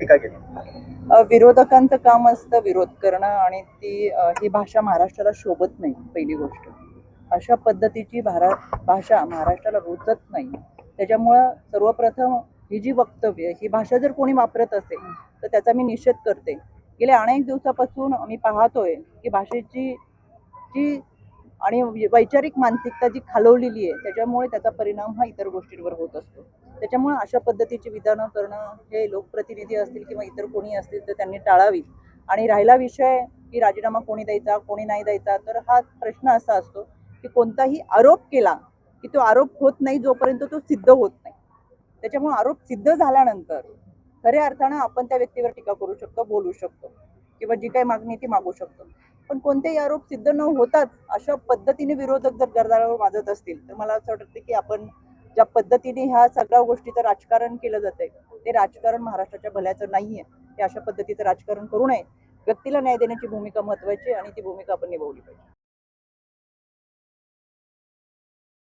टीका केली? विरोधकांचं काम असतं विरोध करणं आणि ती ही भाषा महाराष्ट्राला शोभत नाही पहिली गोष्ट. अशा पद्धतीची भारा भाषा महाराष्ट्राला रुचत नाही. त्याच्यामुळं सर्वप्रथम ही जी वक्तव्य ही भाषा जर कोणी वापरत असेल तर त्याचा मी निषेध करते. गेल्या अनेक दिवसापासून मी पाहतोय की भाषेची जी आणि वैचारिक मानसिकता जी खालवलेली आहे त्याच्यामुळे त्याचा परिणाम हा इतर गोष्टींवर होत असतो. त्याच्यामुळे अशा पद्धतीची विधानं करणं हे लोकप्रतिनिधी असतील किंवा इतर कोणी असतील तर त्यांनी टाळावी. आणि राहिला विषय की राजीनामा कोणी द्यायचा कोणी नाही द्यायचा तर हा प्रश्न असा असतो की कोणताही आरोप केला की तो आरोप होत नाही जोपर्यंत तो सिद्ध होत नाही. त्याच्यामुळे आरोप सिद्ध झाल्यानंतर खऱ्या अर्थानं आपण त्या व्यक्तीवर टीका करू शकतो बोलू शकतो किंवा जी काही मागणी ती मागू शकतो. पण कोणतेही आरोप सिद्ध न होताच अशा पद्धतीने विरोधक जर गरदारावर वाजत असतील तर मला असं वाटतं की आपण ज्या पद्धतीने ह्या सगळ्या गोष्टीचं राजकारण केलं जातंय ते राजकारण महाराष्ट्राच्या भल्याचं नाहीये. ते अशा पद्धतीचं राजकारण करू नये. व्यक्तीला न्याय देण्याची भूमिका महत्वाची आणि ती भूमिका आपण निभावली पाहिजे.